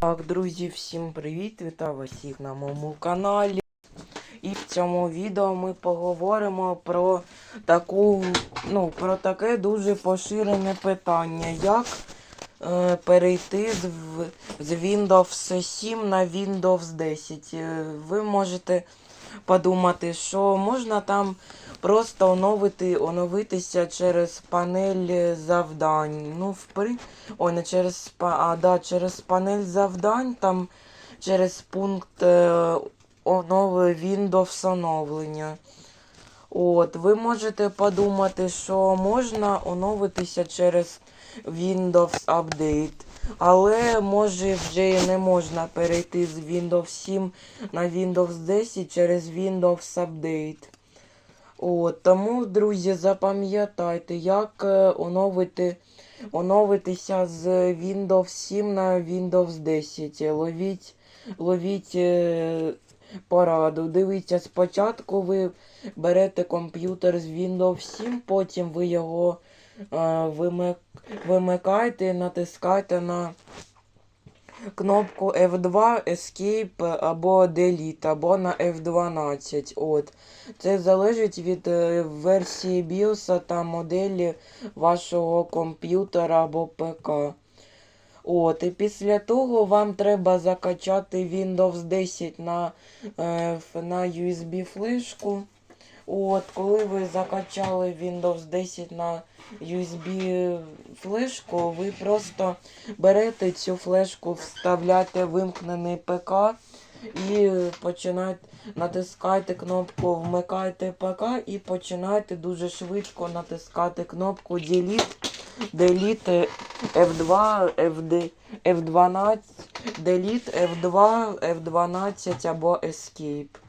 Так, друзі, всім привіт! Вітаю всіх на моєму каналі. І в цьому відео ми поговоримо про таку, ну, про таке дуже поширене питання, як е, перейти з, з Windows 7 на Windows 10. Е, ви можете подумати, що можна там просто оновити, оновитися через панель завдань. Ну, в при... Ой, не через а, да, через панель завдань, там через пункт е, онови Windows оновлення. От, ви можете подумати, що можна оновитися через Windows Update. Але може вже не можна перейти з Windows 7 на Windows 10 через Windows Update. От, тому, друзі, запам'ятайте, як е, оновити, оновитися з Windows 7 на Windows 10. Ловіть, ловіть е, пораду. Дивіться, спочатку ви берете комп'ютер з Windows 7, потім ви його е, вимик, вимикаєте, натискаєте на кнопку F2 Escape або Delete, або на F12. От. Це залежить від е, версії BIOS та моделі вашого комп'ютера або ПК. От, і після того вам треба закачати Windows 10 на, е, на USB флешку. От, коли ви закачали Windows 10 на USB флешку, ви просто берете цю флешку, вставляєте вимкнений ПК і починаєте натискайте кнопку Вмикайте ПК і починаєте дуже швидко натискати кнопку Delete, Delete F2, FD, F12, Delete F2, F12 або Escape.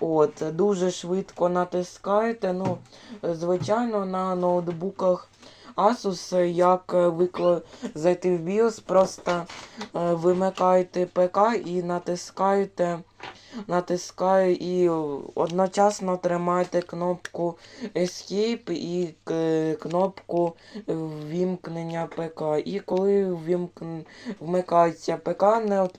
От, дуже швидко натискаєте. Ну, звичайно, на ноутбуках Asus, як виклик зайти в BIOS, просто е, вимикаєте ПК і натискаєте, натискаю і одночасно тримаєте кнопку Escape і е, кнопку вімкнення п.к. І коли вімкн... вмикається ПК, не, от...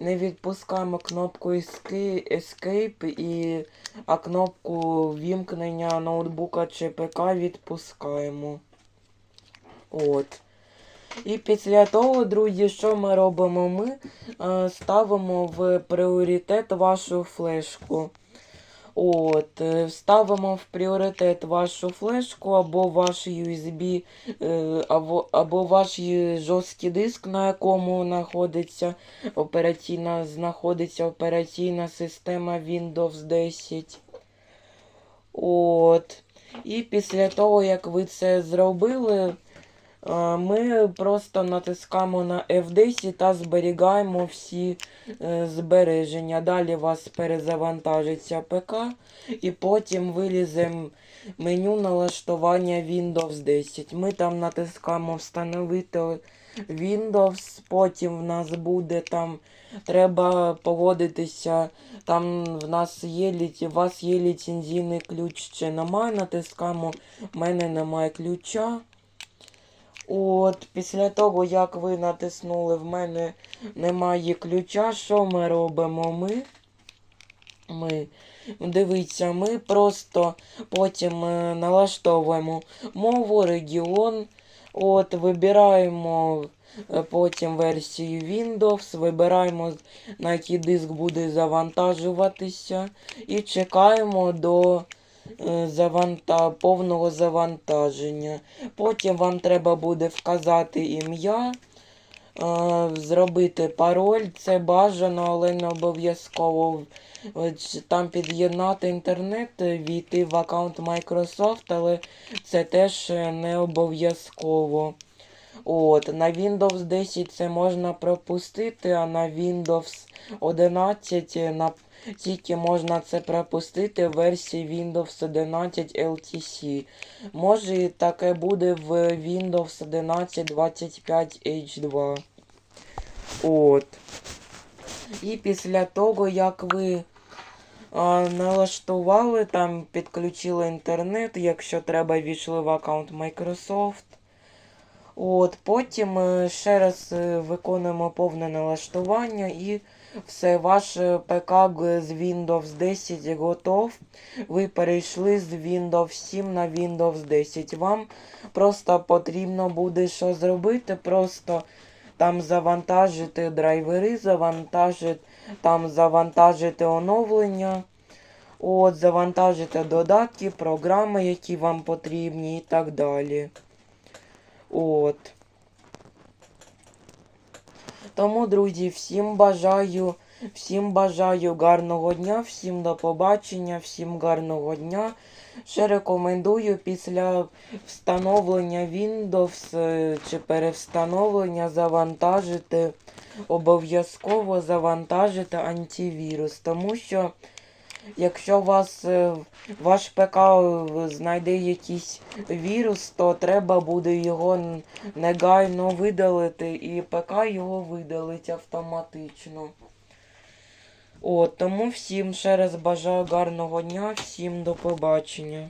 не відпускаємо кнопку Escape, і... а кнопку вімкнення ноутбука чи ПК відпускаємо. От. І після того, друзі, що ми робимо? Ми е, ставимо в пріоритет вашу флешку. От, е, ставимо в пріоритет вашу флешку або ваш USB, е, або, або ваш жорсткий диск, на якому знаходиться операційна, знаходиться операційна система Windows 10. От. І після того, як ви це зробили, ми просто натискаємо на F10 та зберігаємо всі е, збереження. Далі у вас перезавантажиться ПК, і потім вилізе меню налаштування Windows 10. Ми там натискаємо Встановити Windows, потім в нас буде там. Треба поводитися. Там в нас є у вас є ліцензійний ключ чи немає. Натискаємо. У мене немає ключа. От, після того, як ви натиснули, в мене немає ключа. Що ми робимо? Ми. Ми. Дивіться, ми просто потім е, налаштовуємо мову, регіон. От, вибираємо е, потім версію Windows, вибираємо, на який диск буде завантажуватися. І чекаємо до заванта... повного завантаження. Потім вам треба буде вказати ім'я, е, зробити пароль. Це бажано, але не обов'язково. Там під'єднати інтернет, е, війти в аккаунт Microsoft, але це теж е, не обов'язково. От, на Windows 10 це можна пропустити, а на Windows 11 е, на... тільки можна це пропустити в версії Windows 11 LTC. Може таке буде в Windows 11 25 H2. От. І після того, як ви а, налаштували, там підключили інтернет, якщо треба, війшли в аккаунт Microsoft. От, потім е, ще раз е, виконуємо повне налаштування і все, ваш е, ПК з Windows 10 готов. Ви перейшли з Windows 7 на Windows 10. Вам просто потрібно буде що зробити, просто там завантажити драйвери, завантажити, там завантажити оновлення. От, завантажити додатки, програми, які вам потрібні і так далі. От. Тому, друзі, всім бажаю, всім бажаю гарного дня, всім до побачення, всім гарного дня. Ще рекомендую після встановлення Windows е, чи перевстановлення завантажити, обов'язково завантажити антивірус, тому що якщо вас е, ваш ПК е, знайде якийсь вірус, то треба буде його негайно видалити, і ПК його видалить автоматично. От, тому всім ще раз бажаю гарного дня, всім до побачення.